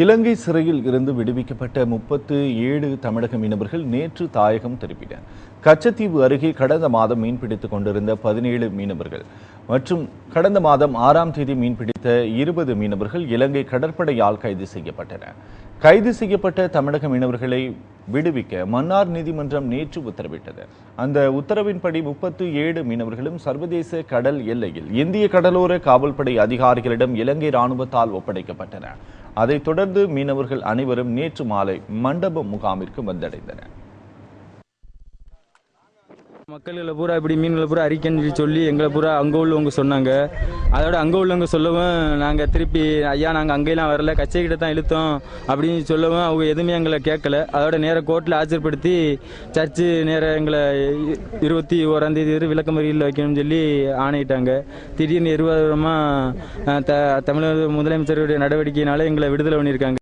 இலங்கை சிறையில் இருந்து விடுவிக்கப்பட்ட முப்பத்து ஏழு தமிழக மீனவர்கள் நேற்று தாயகம் திருப்பினர் கச்சத்தீவு அருகே கடந்த மாதம் மீன்பிடித்துக் கொண்டிருந்த பதினேழு மீனவர்கள் மற்றும் கடந்த மாதம் ஆறாம் தேதி மீன்பிடித்த இருபது மீனவர்கள் இலங்கை கடற்படையால் கைது செய்யப்பட்டனர். கைது செய்யப்பட்ட தமிழக மீனவர்களை விடுவிக்க மன்னார் நீதிமன்றம் நேற்று உத்தரவிட்டது. அந்த உத்தரவின்படி முப்பத்து ஏழு மீனவர்களும் சர்வதேச கடல் எல்லையில் இந்திய கடலோர காவல்படை அதிகாரிகளிடம் இலங்கை ராணுவத்தால் ஒப்படைக்கப்பட்டன. அதைத் தொடர்ந்து மீனவர்கள் அனைவரும் நேற்று மாலை மண்டப முகாமிற்கு வந்தடைந்தனர். மக்கள்களை பூரா இப்படி மீன்களை பூரா அரிக்கன்னு சொல்லி எங்களை பூரா அங்கே உள்ளவங்க சொன்னாங்க. அதோட அங்கே உள்ளவங்க சொல்லவும் நாங்கள் திருப்பி ஐயா நாங்கள் அங்கேயெல்லாம் வரல கச்சைக்கிட்ட தான் இழுத்தோம் அப்படின்னு சொல்லவும் அவங்க எதுவுமே எங்களை கேட்கல. அதோட நேர கோர்ட்டில் ஆஜர்படுத்தி சர்ச்சு நேர எங்களை இருபத்தி ஓராம் தேதி வரை விளக்கமறியலில் வைக்கணும்னு சொல்லி ஆணையிட்டாங்க. திடீர்னு இருபது த தமிழக முதலமைச்சருடைய நடவடிக்கையினால எங்களை விடுதலை பண்ணியிருக்காங்க.